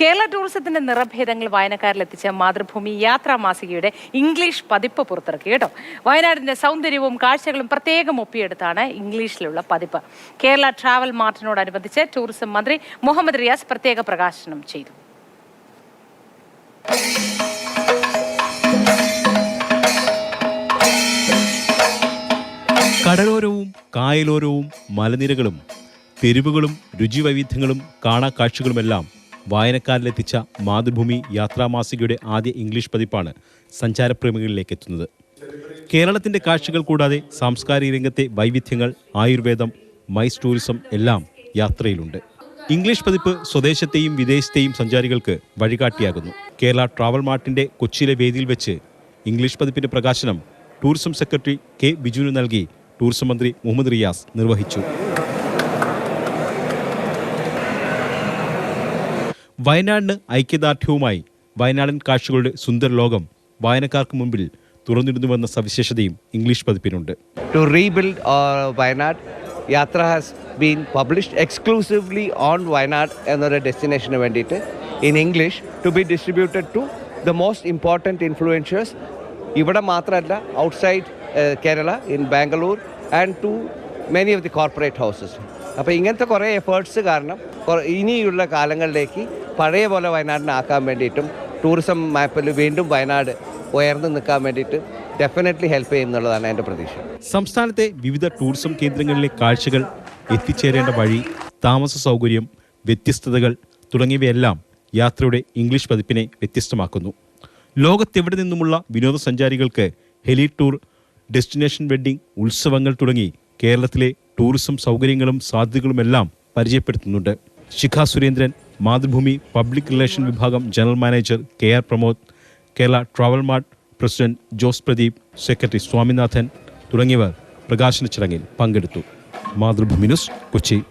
കേരള ടൂറിസത്തിന്റെ നിറഭേദങ്ങൾ വായനക്കാരിലെത്തിച്ച മാതൃഭൂമി യാത്രാ മാസികയുടെ ഇംഗ്ലീഷ് പതിപ്പ് പുറത്തിറക്കി കേട്ടോ. വയനാടിന്റെ സൗന്ദര്യവും കാഴ്ചകളും പ്രത്യേകം ഒപ്പിയെടുത്താണ് ഇംഗ്ലീഷിലുള്ള പതിപ്പ്. കേരള ട്രാവൽ മാർട്ടിനോടനുബന്ധിച്ച് ടൂറിസം മന്ത്രി മുഹമ്മദ് റിയാസ് പ്രത്യേക പ്രകാശനം ചെയ്തു. കടലോരവും കായലോരവും മലനിരകളും തെരുവുകളും രുചിവൈവിധ്യങ്ങളും കാണാക്കാഴ്ചകളുമെല്ലാം വായനക്കാരിലെത്തിച്ച മാതൃഭൂമി യാത്രാമാസികയുടെ ആദ്യ ഇംഗ്ലീഷ് പതിപ്പാണ് സഞ്ചാരപ്രേമികളിലേക്ക് എത്തുന്നത് കേരളത്തിന്റെ കാഴ്ചകൾ കൂടാതെ സാംസ്കാരിക രംഗത്തെ വൈവിധ്യങ്ങൾ ആയുർവേദം മൈസ് ടൂറിസം എല്ലാം യാത്രയിലുണ്ട്. ഇംഗ്ലീഷ് പതിപ്പ് സ്വദേശത്തെയും വിദേശത്തെയും സഞ്ചാരികൾക്ക് വഴികാട്ടിയാകുന്നു. കേരള ട്രാവൽ മാർട്ടിന്റെ കൊച്ചിയിലെ വേദിയിൽ വെച്ച് ഇംഗ്ലീഷ് പതിപ്പിന്റെ പ്രകാശനം ടൂറിസം സെക്രട്ടറി കെ ബിജുവിന് നൽകി ടൂറിസം മന്ത്രി മുഹമ്മദ് റിയാസ് നിർവഹിച്ചു. വയനാടിന് ഐക്യദാർഢ്യവുമായി വയനാടൻ കാഴ്ചകളുടെ സുന്ദര ലോകം വായനക്കാർക്ക് മുമ്പിൽ തുറന്നിരുന്നുവെന്ന സവിശേഷതയും ഇംഗ്ലീഷ് പതിപ്പിനുണ്ട്. ടു റീബിൽഡ് വയനാട് യാത്ര has been published exclusively on Wayanad എന്നൊരു ഡെസ്റ്റിനേഷന് വേണ്ടിയിട്ട് in English to be distributed to the most important influential ഇവിടെ മാത്രമല്ല outside Kerala in Bangalore and to many of the corporate houses അപ്പോൾ ഇങ്ങനത്തെ കുറേ എഫേർട്സ് കാരണം ഇനിയുള്ള കാലങ്ങളിലേക്ക് പഴയ പോലെ വയനാടിനെ ആക്കാൻ വേണ്ടിയിട്ടും ടൂറിസം മാപ്പിൽ വീണ്ടും വയനാട് ഉയർന്നു നിൽക്കാൻ വേണ്ടിയിട്ട് ഡെഫിനറ്റ്ലി ഹെൽപ്പ് ചെയ്യുന്നുള്ളതാണ് എന്റെ പ്രതീക്ഷ. സംസ്ഥാനത്തെ വിവിധ ടൂറിസം കേന്ദ്രങ്ങളിലെ കാഴ്ചകൾ എത്തിച്ചേരേണ്ട വഴി താമസ സൗകര്യം വ്യത്യസ്തതകൾ തുടങ്ങിയവയെല്ലാം യാത്രയുടെ ഇംഗ്ലീഷ് പതിപ്പിനെ വ്യത്യസ്തമാക്കുന്നു. ലോകത്തെവിടെ നിന്നുമുള്ള വിനോദസഞ്ചാരികൾക്ക് ഹെലി ടൂർ ഡെസ്റ്റിനേഷൻ വെഡ്ഡിംഗ് ഉത്സവങ്ങൾ തുടങ്ങി കേരളത്തിലെ ടൂറിസം സൗകര്യങ്ങളും സാധ്യതകളുമെല്ലാം പരിചയപ്പെടുത്തുന്നുണ്ട്. ശിഖ സുരേന്ദ്രൻ മാതൃഭൂമി പബ്ലിക് റിലേഷൻ വിഭാഗം general manager K R Pramod Kerala travel mart president Jose Pradeep secretary Swaminathan തുടങ്ങിയവർ പ്രകാശന ചടങ്ങിൽ പങ്കെടുത്തു. മാതൃഭൂമി ന്യൂസ് കൊച്ചി.